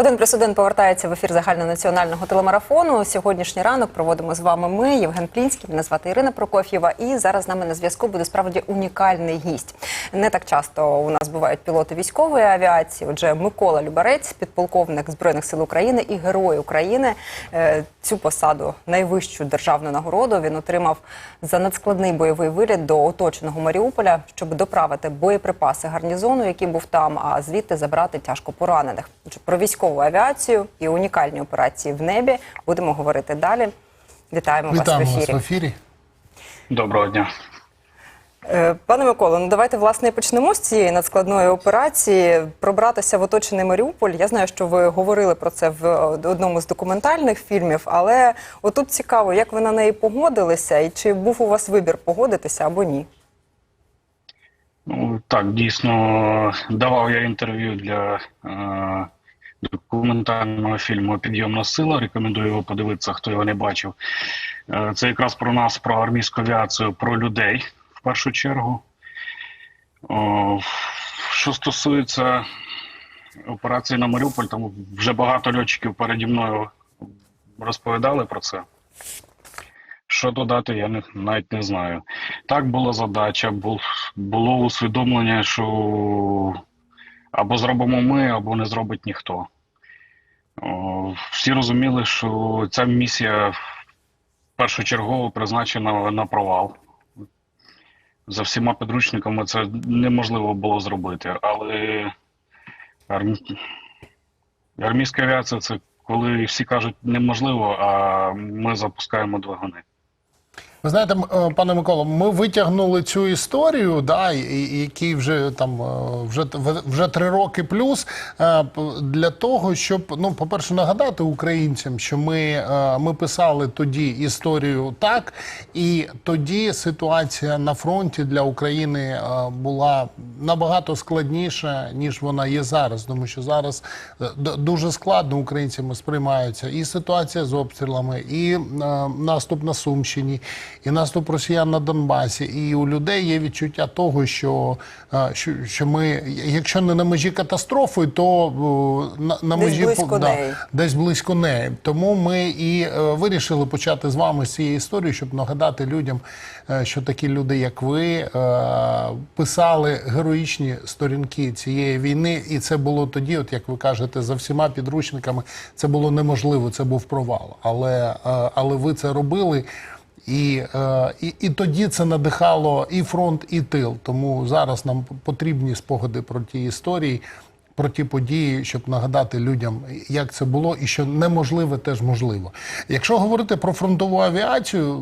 Один плюс один повертається в ефір загальнонаціонального телемарафону. Сьогоднішній ранок проводимо з вами ми, Євген Плінський, мене звати Ірина Прокоф'єва. І зараз з нами на зв'язку буде справді унікальний гість. Не так часто у нас бувають пілоти військової авіації. Отже, Микола Любарець, підполковник збройних сил України і герой України. Е, Цю посаду найвищу державну нагороду він отримав за надскладний бойовий виліт до оточеного Маріуполя, щоб доправити боєприпаси гарнізону, який був там, а звідти забрати тяжко поранених. Про військову авіацію і унікальні операції в небі будемо говорити далі. Вітаємо, Вітаємо вас в вас в ефірі. Доброго дня. Е, Пане Миколо, ну давайте власне почнемо з цієї надскладної операції. Пробратися в оточений Маріуполь. Я знаю, що ви говорили про це в одному з документальних фільмів, але отут цікаво, як ви на неї погодилися, і чи був у вас вибір погодитися або ні? Ну так, дійсно давав я інтерв'ю для е, документального фільму Підйомна сила. Рекомендую його подивитися, хто його не бачив. Е, це якраз про нас, про армійську авіацію, про людей в першу чергу. Що стосується операції на Маріуполь, там вже багато льотчиків переді мною розповідали про це. Що додати, я не, навіть не знаю. Так була задача, бул, було усвідомлення, що або зробимо ми, або не зробить ніхто. Всі розуміли, що ця місія першочергово призначена на провал. За всіма підручниками це неможливо було зробити. Але арм... армійська авіація це коли всі кажуть неможливо, а ми запускаємо двигуни. Ви знаєте, е, пане Миколо, ми витягнули цю історію, да, який вже там е, вже вже три роки плюс, е, для того, щоб ну, по-перше, нагадати українцям, що ми, ми писали тоді історію так, і тоді ситуація на фронті для України була набагато складніша, ніж вона є зараз. Тому що зараз дуже складно українцями сприймаються і ситуація з обстрілами, і наступ на Сумщині, і наступ росіян на Донбасі. І у людей є відчуття того, що, е, що, що ми, якщо не на межі катастрофи, то е, на, на Десь межі близько да, неї. десь близько неї. Тому ми і е, вирішили почати з вами з цієї історії, щоб нагадати людям, що такі люди, як ви, писали героїчні сторінки цієї війни, і це було тоді, от як ви кажете, за всіма підручниками це було неможливо, це був провал. Але, але ви це робили. І, е, і, і тоді це надихало і фронт, і тил. Тому зараз нам потрібні спогади про ті історії, про ті події, щоб нагадати людям, як це було, і що неможливе теж можливо. Якщо говорити про фронтову авіацію,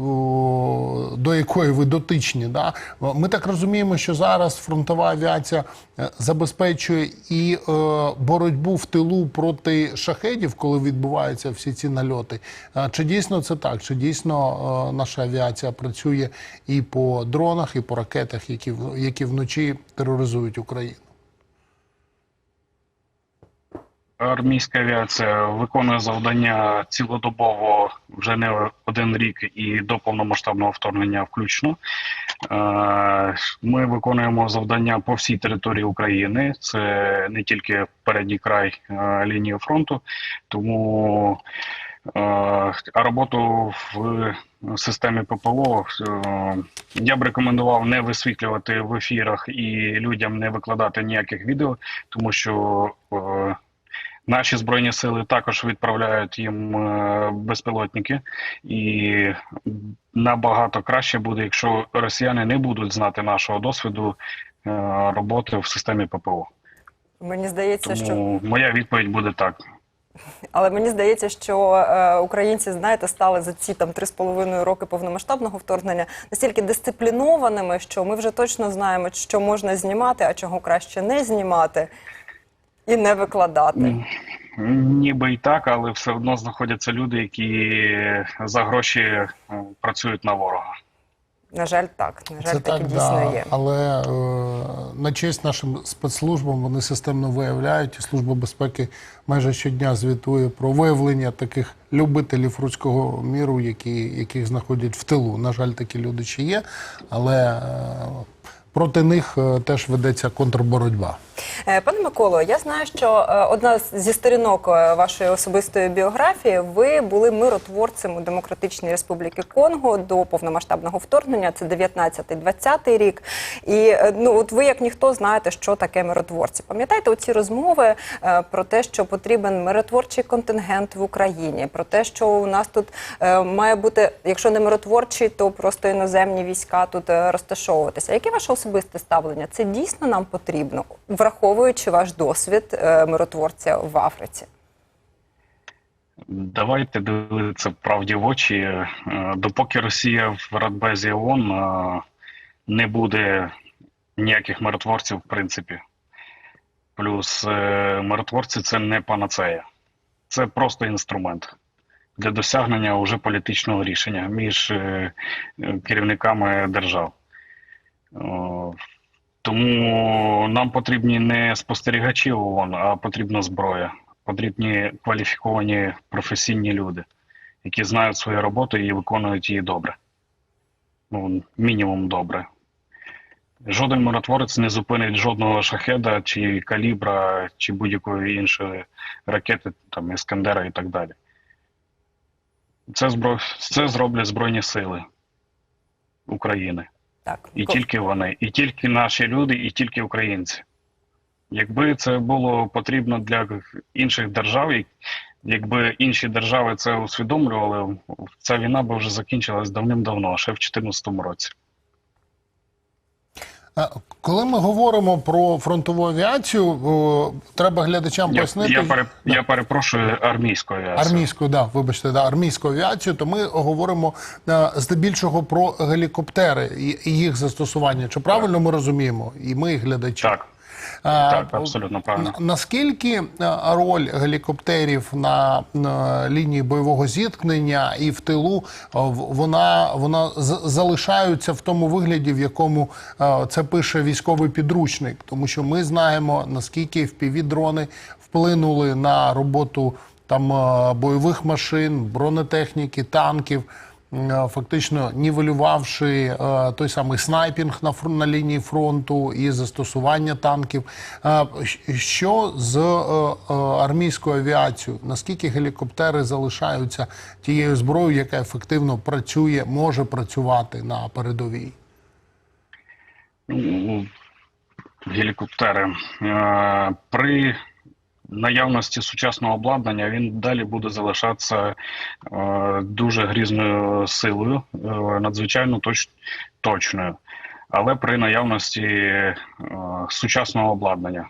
до якої ви дотичні, да, ми так розуміємо, що зараз фронтова авіація е, забезпечує і е, боротьбу в тилу проти шахедів, коли відбуваються всі ці нальоти. Е, Чи дійсно це так? Чи дійсно наша авіація працює і по дронах, і по ракетах, які, які вночі тероризують Україну? Армійська авіація виконує завдання цілодобово вже не один рік і до повномасштабного вторгнення включно. Е, Ми виконуємо завдання по всій території України. Це не тільки передній край лінії фронту, тому е, а роботу в системі ППО е, я б рекомендував не висвітлювати в ефірах і людям не викладати ніяких відео, тому що Наші збройні сили також відправляють їм е, безпілотники, і набагато краще буде, якщо росіяни не будуть знати нашого досвіду е, роботи в системі ППО. Мені здається, що моя відповідь буде так. Але мені здається, що е, українці, знаєте, стали за ці там три з половиною роки повномасштабного вторгнення настільки дисциплінованими, що ми вже точно знаємо, що можна знімати, а чого краще не знімати і не викладати. Ніби і так, але все одно знаходяться люди, які за гроші е, працюють на ворога. На жаль, так. На жаль, Це таке так, дійсно да. є. Але е, на честь нашим спецслужбам вони системно виявляють, і Служба безпеки майже щодня звітує про виявлення таких любителів руського міру, які, яких знаходять в тилу. На жаль, такі люди ще є, але е, проти них е, теж ведеться контрборотьба. Е, Пане Миколо, я знаю, що е, одна зі сторінок е, вашої особистої біографії ви були миротворцем у Демократичній Республіки Конго до повномасштабного вторгнення. Це 19-20 рік. І ну, от ви, як ніхто, знаєте, що таке миротворці. Пам'ятаєте оці розмови про те, що потрібен миротворчий контингент в Україні, про те, що у нас тут має бути, якщо не миротворчий, то просто іноземні війська тут розташовуватися. Яке ваше особисте ставлення? Це дійсно нам потрібно, враховуючи ваш досвід е, миротворця в Африці? Давайте дивитися правді в очі. Е, Допоки Росія в Радбезі ООН е, не буде ніяких миротворців, в принципі. Плюс миротворці це не панацея, це просто інструмент для досягнення уже політичного рішення між керівниками держав. Тому нам потрібні не спостерігачі ООН, а потрібна зброя. Потрібні кваліфіковані професійні люди, які знають свою роботу і виконують її добре. Ну, мінімум добре. Жоден миротворець не зупинить жодного шахеда, чи калібра, чи будь-якої іншої ракети, там Іскандера і так далі. Це, збро... це зроблять Збройні Сили України. Так, І Ко- тільки вони, і тільки наші люди, і тільки українці. Якби це було потрібно для інших держав, якби інші держави це усвідомлювали, ця війна би вже закінчилась давним-давно, ще в 2014 році. Коли ми говоримо про фронтову авіацію, треба глядачам Я, пояснити. я, пере, Да. я перепрошую армійську авіацію. Армійську, да, вибачте, да, армійську авіацію, то ми говоримо е, здебільшого про гелікоптери і, їх застосування. Чи правильно ми розуміємо? І ми, і глядачі. Так, так, абсолютно правильно. Наскільки е, роль гелікоптерів на, лінії бойового зіткнення і в тилу е, вона, вона залишаються в тому вигляді, в якому е, це пише військовий підручник, тому що ми знаємо наскільки FPV-дрони вплинули на роботу там е, бойових машин, бронетехніки, танків. Е, Фактично нівелювавши е, той самий снайпінг на фрон- на лінії фронту і застосування танків. Е, що з армійською авіацією? Наскільки гелікоптери залишаються тією зброєю, яка ефективно працює, може працювати на передовій? Ну, гелікоптери. При наявності сучасного обладнання він далі буде залишатися е, дуже грізною силою, е, надзвичайно точ, точною. Але при наявності е, сучасного обладнання,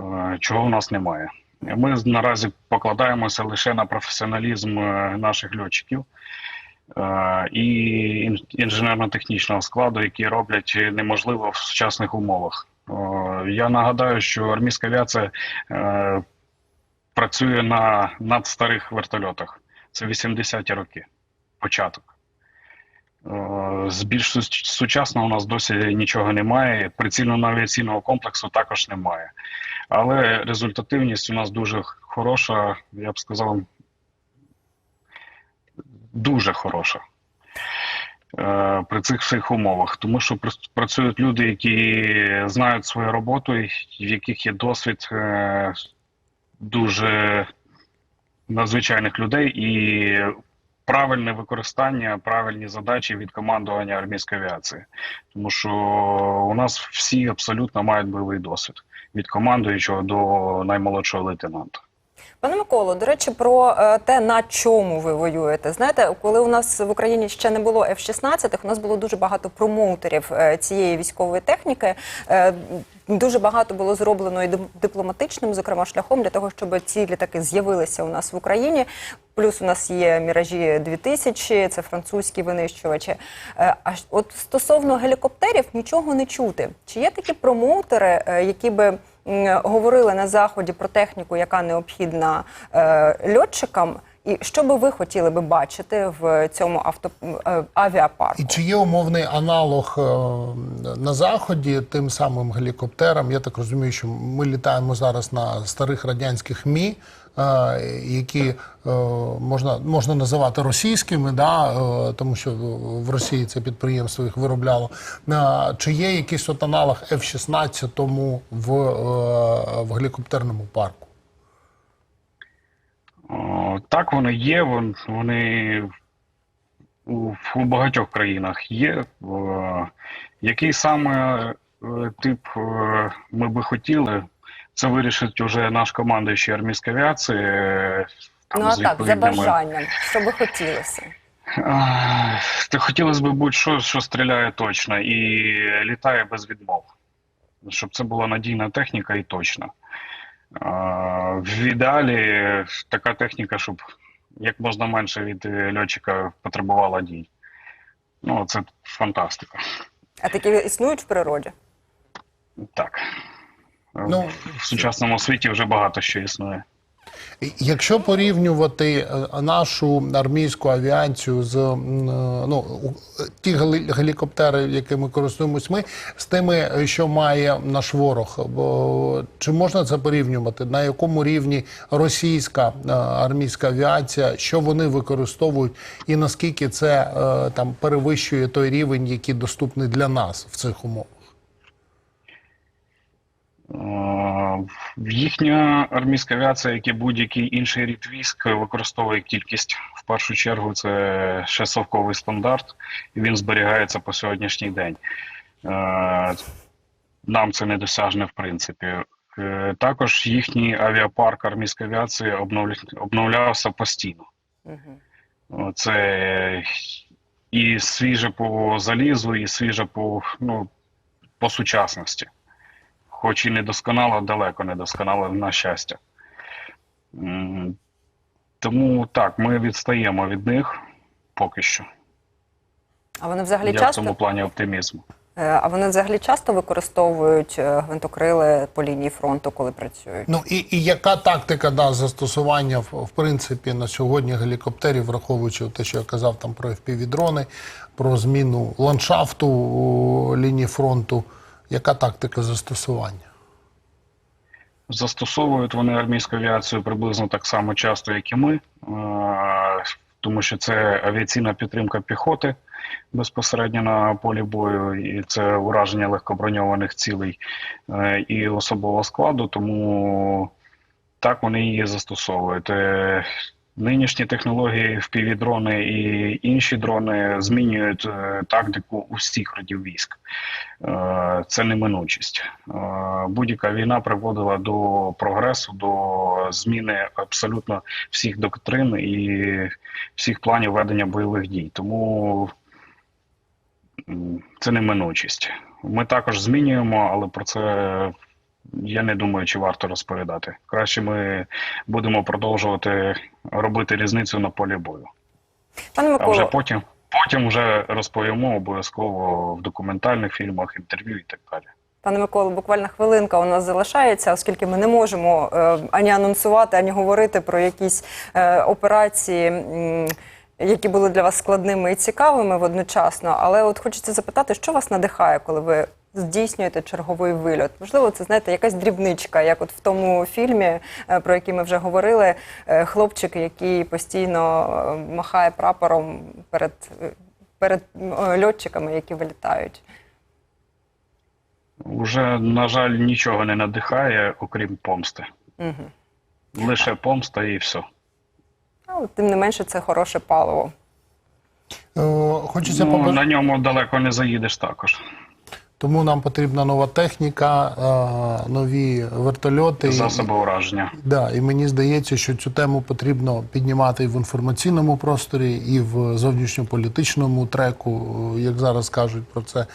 е, чого в нас немає. Ми наразі покладаємося лише на професіоналізм е, наших льотчиків е, і ін- інженерно-технічного складу, які роблять неможливо в сучасних умовах. Я нагадаю, що армійська авіація е, працює на надстарих вертольотах. Це 80-ті роки, початок. Е, З більш сучасного у нас досі нічого немає. Прицільно-авіаційного комплексу також немає. Але результативність у нас дуже хороша, я б сказав, дуже хороша. Е, При цих всіх умовах, тому що працюють люди, які знають свою роботу, в яких є досвід е, дуже надзвичайних людей і правильне використання, правильні задачі від командування армійської авіації. Тому що у нас всі абсолютно мають бойовий досвід від командуючого до наймолодшого лейтенанта. Пане Миколо, до речі, про е, те, на чому ви воюєте. Знаєте, коли у нас в Україні ще не було F-16, у нас було дуже багато промоутерів е, цієї військової техніки. Е, Дуже багато було зроблено і дип- дипломатичним, зокрема, шляхом для того, щоб ці літаки з'явилися у нас в Україні. Плюс у нас є міражі 2000, це французькі винищувачі. А от стосовно гелікоптерів нічого не чути. Чи є такі промоутери, які би говорили на заході про техніку, яка необхідна е, льотчикам, І що би ви хотіли би бачити в цьому авто е, авіапарку? І чи є умовний аналог е, на заході тим самим гелікоптерам? Я так розумію, що ми літаємо зараз на старих радянських мі, які е, можна, можна називати російськими, да, е, тому що в Росії це підприємство їх виробляло. Е, Чи є якийсь от аналог F-16 тому в, е, в гелікоптерному парку? Так, вони є. Вони у, багатьох країнах є. Який саме е, тип е, ми би хотіли, це вирішить уже наш командуючий армійської авіації. е, там, Ну а так, за бажанням, що би хотілося? Та хотілося б будь-що, що стріляє точно і літає без відмов. Щоб це була надійна техніка і точна. В ідеалі така техніка, щоб як можна менше від е, льотчика потребувала дій. Ну, це фантастика. А такі існують в природі? Так. Ну, в сучасному світі вже багато що існує. Якщо порівнювати е, нашу армійську авіацію з е, ну, ті гелі- гелікоптери, якими користуємось ми, з тими, що має наш ворог, чи можна це порівнювати? На якому рівні російська е, армійська авіація, що вони використовують, і наскільки це там перевищує той рівень, який доступний для нас в цих умовах? Е, Їхня армійська авіація, як і будь-який інший рід військ, використовує кількість. В першу чергу це ще совковий стандарт, і він зберігається по сьогоднішній день. Е, Нам це недосяжне, в принципі. Е, Також їхній авіапарк армійської авіації обновлявся постійно. Це і свіже по залізу, і свіже по, ну, по сучасності. Хоч і не досконало, далеко не досконало, на щастя. Тому так, ми відстаємо від них поки що. А вони взагалі Я в часто цьому плані оптимізму. Е, а вони взагалі часто використовують е, гвинтокрили по лінії фронту, коли працюють? Ну і, і яка тактика да, застосування в, в принципі на сьогодні гелікоптерів, враховуючи те, що я казав там про FPV-дрони, про зміну ландшафту о, лінії фронту. Яка тактика застосування? Застосовують вони армійську авіацію приблизно так само часто, як і ми, е, тому що це авіаційна підтримка піхоти безпосередньо на полі бою, і це ураження легкоброньованих цілей е, і особового складу. Тому так вони її застосовують. Нинішні технології впівдрони і інші дрони змінюють е, тактику усіх родів військ. Е, Це неминучість. Е, Будь-яка війна приводила до прогресу, до зміни абсолютно всіх доктрин і всіх планів ведення бойових дій. Тому це неминучість. Ми також змінюємо, але про це я не думаю, чи варто розповідати. Краще ми будемо продовжувати робити різницю на полі бою. Пане А вже потім, потім вже розповімо обов'язково в документальних фільмах, інтерв'ю і так далі. пане Миколо, буквально хвилинка у нас залишається, оскільки ми не можемо е, ані анонсувати, ані говорити про якісь е, операції. м, Які були для вас складними і цікавими водночасно, але от хочеться запитати, що вас надихає, коли ви здійснюєте черговий вильот? Можливо, це знаєте, якась дрібничка, як от в тому фільмі, е, про який ми вже говорили, е, хлопчик, який постійно е, махає прапором перед, перед льотчиками, які вилітають. Уже, на жаль, нічого не надихає, окрім помсти. Угу. Лише помста і все. Але тим не менше, це хороше паливо. Хочеться Ну, побажати. на ньому далеко не заїдеш також. Тому нам потрібна нова техніка, е, нові вертольоти. Засоби ураження. Да, і мені здається, що цю тему потрібно піднімати і в інформаційному просторі, і в зовнішньополітичному треку, як зараз кажуть про це. Е,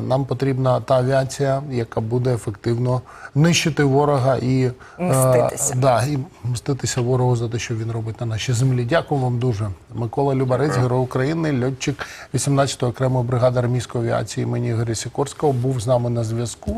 Нам потрібна та авіація, яка буде ефективно нищити ворога і е, Мститися. да, і мститися ворогу за те, що він робить на нашій землі. Дякую вам дуже. Микола Любарець, герой України, льотчик 18-ї окремої бригади армійської авіації імені Ігоря Сікорського, був з нами на зв'язку.